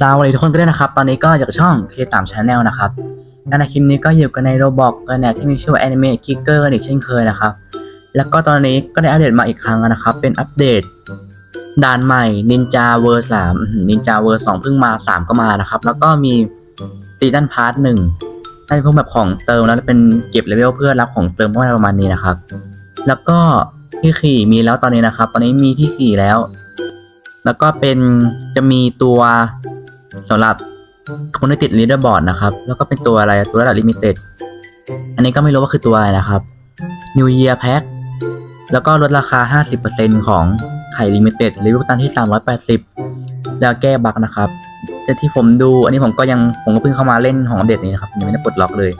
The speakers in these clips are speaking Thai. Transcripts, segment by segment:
สวัสดีทุกคนก็ด้วยนะครับ ตอนนี้ก็จากช่อง K3 Channel นะครับและในคลิปนี้ก็อยู่กันในโรบอกกันแนที่มีชื่อว่า Anime Kicker กันอีกเช่นเคยนะครับ แล้วก็ตอนนี้ก็ได้อัปเดตมาอีกครั้งแล้วนะครับ เป็นอัปเดตด่านใหม่ Ninja v e r 3 Ninja v e r 2เพิ่งมา 3 ก็มานะครับ แล้วก็มีซีซั่นพาร์ทหนึ่งได้พวกแบบของเติมแล้วเป็นเก็บเลเวลเพื่อรับของเติมพวกอะไรประมาณนี้นะครับ แล้วก็ที่ขี่มีแล้วตอนนี้นะครับ ตอนนี้มีที่ขี่แล้ว แล้วก็เป็นจะมีตัวสำหรับคนที่ติดลีดเดอร์บอร์ดนะครับ แล้วก็เป็นตัวอะไรตัวระดับลิมิเต็ดอันนี้ก็ไม่รู้ว่าคือตัวอะไรนะครับ New Year Pack แล้วก็ลดราคา 50%ของไข่ลิมิเต็ดรีวิวตันที่ 380 แล้วแก้บั๊กนะครับแต่ที่ผมดู อันนี้ผมก็ยังผมก็เพิ่งเข้ามาเล่นของอัปเดตนี้นะครับยังไม่ได้ปลดล็อกเลย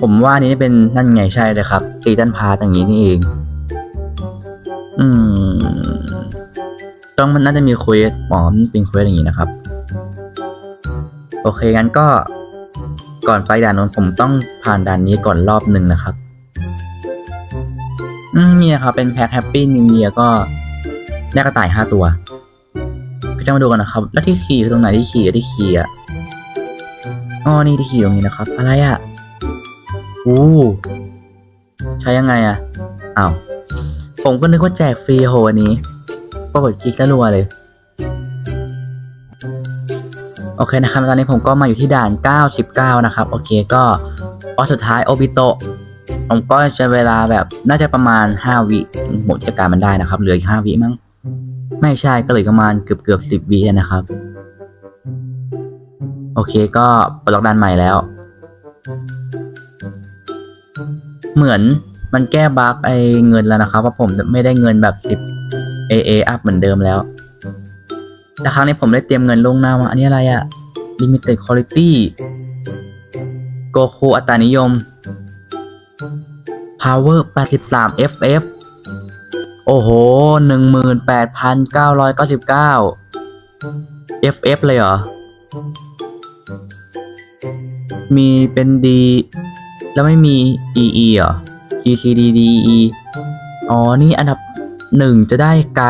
ผมว่านี้เป็นนั่นไงใช่เลยครับซีซันพาตอย่างนี้นี่เอง อืม ต้องมันน่าจะมีเควสหมอมเป็นเควสอย่างนี้นะครับ โอเคงั้นก็ก่อนไปด่านนู้นผมต้องผ่านด่านนี้ก่อนรอบหนึ่งนะครับ อืมนี่นะครับ เป็นแพ็คแฮปปี้นิวเยียก็ได้กระต่ายห้าตัว ก็จะมาดูกันนะครับ แล้วที่ขี่ตรงไหนที่ขี่อะที่ขี่อะอ๋อนี่ที่ขี่ตรงนี้นะครับ อะไรอะอู้ใช้ยังไงอะอ้าวผมก็นึกว่าแจกฟรีโหอันนี้ ปรากฏคลิกแล้วรัวเลย โอเคนะครับ ตอนนี้ผมก็มาอยู่ที่ด่าน 99 นะครับ โอเคก็ออสุดท้ายโอบิโตะผมก็จะเวลาแบบน่าจะประมาณ 5 วิผมจะการมันได้นะครับ เหลืออีก 5 วิมั้ง ไม่ใช่ก็เหลือประมาณเกือบเกือบ10วินะครับ โอเคก็ปลดล็อกด่านใหม่แล้ว เหมือนมันแก้บั๊กไอเงินแล้วนะครับเพราะผมไม่ได้เงินแบบ10 AA up เหมือนเดิมแล้ว แต่ครั้งนี้ผมได้เตรียมเงินลงหน้ามา อันนี้อะไรอะ Limited Quality โกคูอัตรานิยม Power 83 FF โอ้โห 18,999 FF เลยเหรอ มีเป็น D แล้วไม่มี EE เหรอ GCDDE อ๋อ นี่อันดับ หนึ่งจะได้ไกล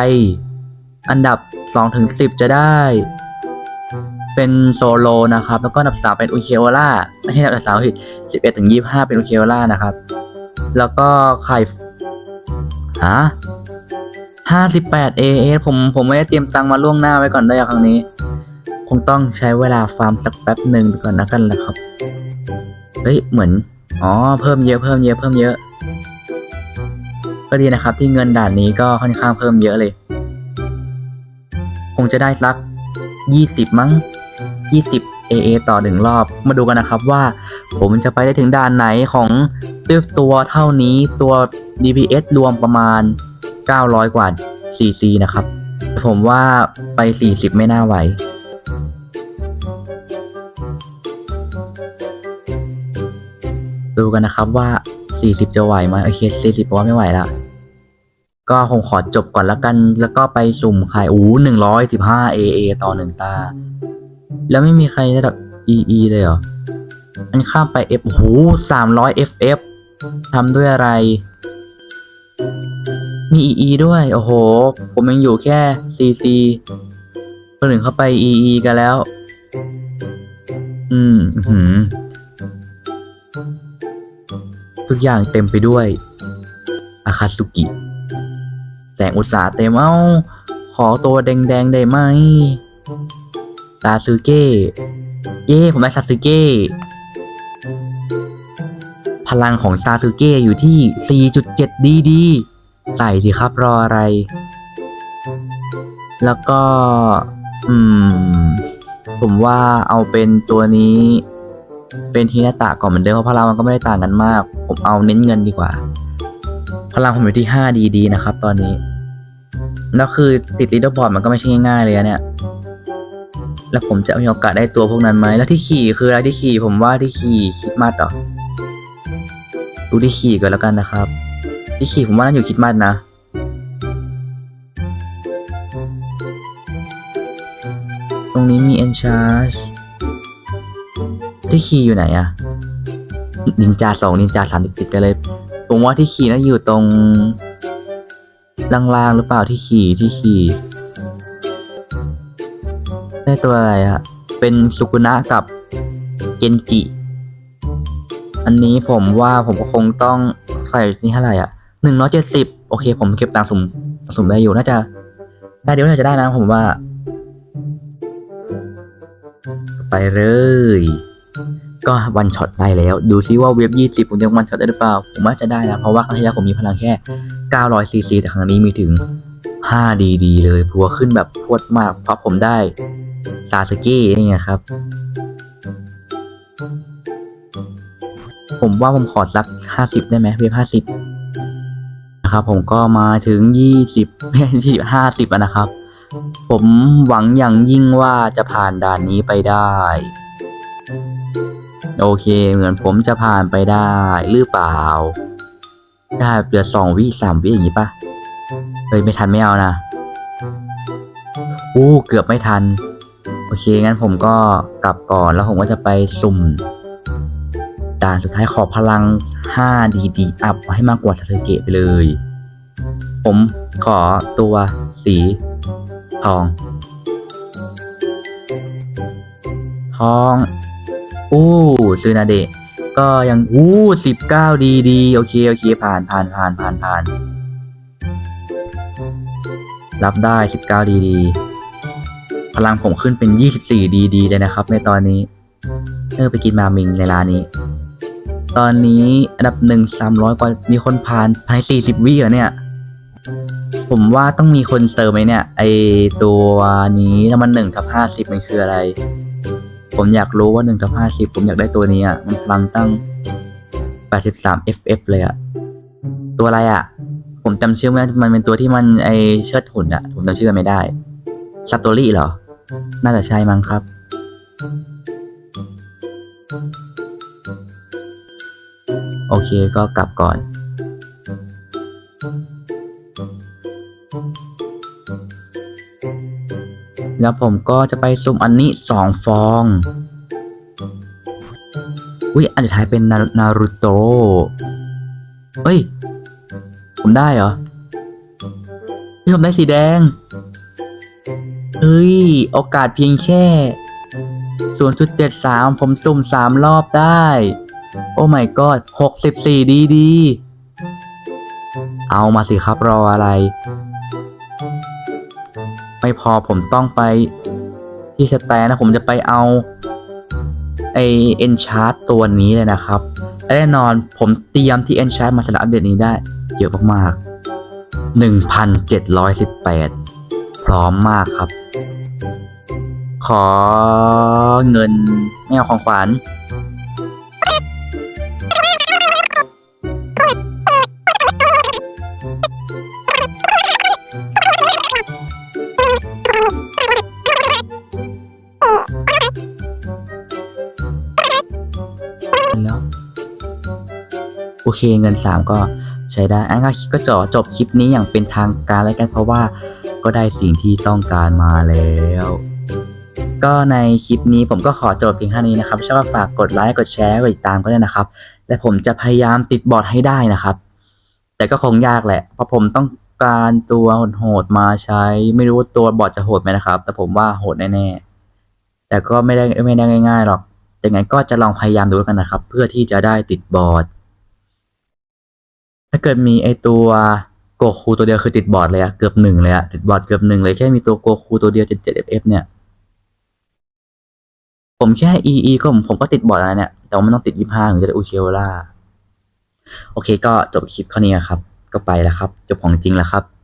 อันดับสองถึงสิบจะได้ เป็นโซโลนะครับ แล้วก็อันดับสามเป็นอุเคโอล่าไม่ใช่อันดับสามผิดสิบเอ็ดถึงยี่ห้าเป็นอุเคโอล่านะครับ แล้วก็ไข่ฮะห้าสิบแปดเอเอผมผมไม่ได้เตรียมตังค์มาล่วงหน้าไว้ก่อนได้ครั้งนี้ คงต้องใช้เวลาฟาร์มสักแป๊บหนึ่งก่อนนะกันแหละครับ เฮ้ย เหมือน อ๋อ เพิ่มเยอะ เพิ่มเยอะ เพิ่มเยอะ ก็ดีนะครับที่เงินด่านนี้ก็ค่อนข้างเพิ่มเยอะเลย คงจะได้สักยี่สิบมั้งยี่สิบ AA ต่อหนึ่งรอบ มาดูกันนะครับว่า ผมจะไปได้ถึงด่านไหนของด้วยตัวเท่านี้ตัว DPS รวมประมาณ 900 กว่า CC นะครับ ผมว่าไป 40 ไม่น่าไหวดูกันนะครับว่า 40จะไหวไหมโอเค40เพราะว่าไม่ไหวละก็คงขอจบก่อนล้วกัน แล้วก็ไปสุ่มขายอู้หนึ่งร้อยสิบห้า AA ต่อหนึ่งตา แล้วไม่มีใครระดับ EE เลยเหรออันข้ามไป F โอ้โหสามร้อย FF ทำด้วยอะไร มี EE ด้วย โอ้โห ผมยังอยู่แค่ CC คนอื่นเข้าไป EE กันแล้ว อืมหือ ทุกอย่างเต็มไปด้วยอาคาสุกิ แสงอุตสาเต็มเอ้า ขอตัวแดงๆได้ไหมซาสึเกะเย้ผมได้ซาสึเกะพลังของซาสึเกะอยู่ที่ 4.7 ดีดี ใส่สิครับรออะไร แล้วก็ อืม ผมว่าเอาเป็นตัวนี้ เป็นฮินาตะก่อนเหมือนเดิมเพราะพลังมันก็ไม่ได้ต่างกันมาก ผมเอาเน้นเงินดีกว่า พลังผมอยู่ที่5ดีดีนะครับ ตอนนี้แล้วคือติดลีดเดอร์บอร์ดมันก็ไม่ใช่ง่ายๆเลยอะเนี่ย แล้วผมจะมีโอกาสได้ตัวพวกนั้นไหม แล้วที่ขี่คืออะไรที่ขี่ผมว่าที่ขี่คิดมัดหรอ ดูที่ขี่ก่อนแล้วกันนะครับ ที่ขี่ผมว่าน่าอยู่คิดมัดนะตรงนี้มี Encharge ที่ ขี่อยู่ไหนอะนินจาสองนินจาสามติดๆกันเลย ผมว่าที่ขี่น่าอยู่ตรงล่างๆหรือเปล่าที่ขี่ที่ขี่ได้ตัวอะไรอะเป็นสุกุนะกับเกนจิ อันนี้ผมว่าผมก็คงต้องใส่นี่เท่าไหร่อะหนึ่งร้อยเจ็ดสิบโอเค ผมเก็บตังค์สมสมได้อยู่น่าจะได้เดี๋ยวน่าจะได้นะผมว่า ไปเลย ก็วันช็อตได้แล้ว ดูซิว่าเว็บยี่สิบผมจะวันช็อตได้หรือเปล่า ผมว่าจะได้นะ เพราะว่าครั้งที่แล้วผมมีพลังแค่เก้าร้อยซีซีแต่ครั้งนี้มีถึงห้าดีดีเลยพัวขึ้นแบบพรวดมากเพราะผมได้ซาสึเกะนี่ไงครับ ผมว่าผมขอสักห้าสิบได้ไหมเว็บห้าสิบนะครับ ผมก็มาถึงยี่สิบยี่สิบห้าสิบนะครับ ผมหวังอย่างยิ่งว่าจะผ่านด่านนี้ไปได้ โอเค เหมือนผมจะผ่านไปได้หรือเปล่า ได้เหลือสองวิสามวิอย่างนี้ปะเฮ้ยไม่ทันไม่เอานะอู้เกือบไม่ทัน โอเค งั้นผมก็กลับก่อนแล้วผมก็จะไปสุ่มด่านสุดท้ายขอพลัง5ดีดีอัพให้มากกว่าซาสึเกะไปเลย ผมขอตัวสีทอง ทอง โอ้ซูนาเดะก็ยังอู้สิบเก้าดีดีโอเคโอเคผ่านผ่านผ่านผ่านผ่าน รับได้สิบเก้าดีดีพลังผมขึ้นเป็นยี่สิบสี่ดีดีเลยนะครับ ในตอนนี้เออไปกินมามิงในร้านนี้ ตอนนี้อันดับหนึ่งสามร้อยกว่ามีคนผ่านภายสี่สิบวิเหรอเนี่ย ผมว่าต้องมีคนเติมไหมเนี่ย ไอตัวนี้ถ้ามันหนึ่งทับห้าสิบมันคืออะไร ผมอยากรู้ว่าหนึ่งทับห้าสิบผมอยากได้ตัวนี้อะ มันพลังตั้งแปดสิบสาม FF เลยอะ ตัวอะไรอะ ผมจำชื่อไม่ได้ มันเป็นตัวที่มันไอเชิดหุ่นอะ ผมจำชื่อไม่ได้ซัตโตรี่เหรอ น่าจะใช่มั้งครับ โอเคก็กลับก่อน แล้วผมก็จะไปซุ่มอันนี้สองฟอง อุ้ยอันสุดท้ายเป็นนานารูโตเฮ้ย ผมได้เหรอนี่ผมได้สีแดง เฮ้ย โอกาสเพียงแค่0.73ผมสุ่มสามรอบได้ โอ้ my god 64ดีดี เอามาสิครับรออะไร ไม่พอผมต้องไปที่สแตนนะผมจะไปเอาไอเอนชาร์ตตัวนี้เลยนะครับและแน่นอนผมเตรียมที่เอนชาร์ตมาสำหรับอัปเดตนี้ได้เยอะมากๆ1,718 พร้อมมากครับ ขอเงินไม่เอาของขวัญ เคเงินสามก็ใช้ได้อันก็ก็จบจบคลิปนี้อย่างเป็นทางการแล้วกันเพราะว่าก็ได้สิ่งที่ต้องการมาแล้ว ก็ในคลิปนี้ผมก็ขอจบเพียงเท่านี้นะครับชอบฝากกดไลค์กดแชร์กดติดตามก็ได้นะครับ และผมจะพยายามติดบอร์ดให้ได้นะครับ แต่ก็คงยากแหละ เพราะผมต้องการตัวโหดมาใช้ ไม่รู้ว่าตัวบอร์ดจะโหดไหมนะครับ แต่ผมว่าโหดแน่ๆแต่ก็ไม่ได้ไม่ได้ง่ายๆหรอกแต่ไงก็จะลองพยายามดูกันนะครับ เพื่อที่จะได้ติดบอร์ด ถ้าเกิดมีไอตัวโกคูตัวเดียวคือติดบอร์ดเลยอะเกือบหนึ่งเลยอะติดบอร์ดเกือบหนึ่งเลยแค่มีตัวโกคูตัวเดียวเจ็ดเจ็ดเอฟเนี่ย ผมแค่ EE ก็ผมผมก็ติดบอร์ดแล้วเนี่ย แต่ว่ามันต้องติดยี่ห้าถึงจะได้อูเคเวล่าโอเคก็จบคลิปเท่านี้ครับ ก็ไปแล้วครับ จบของจริงแล้วครับ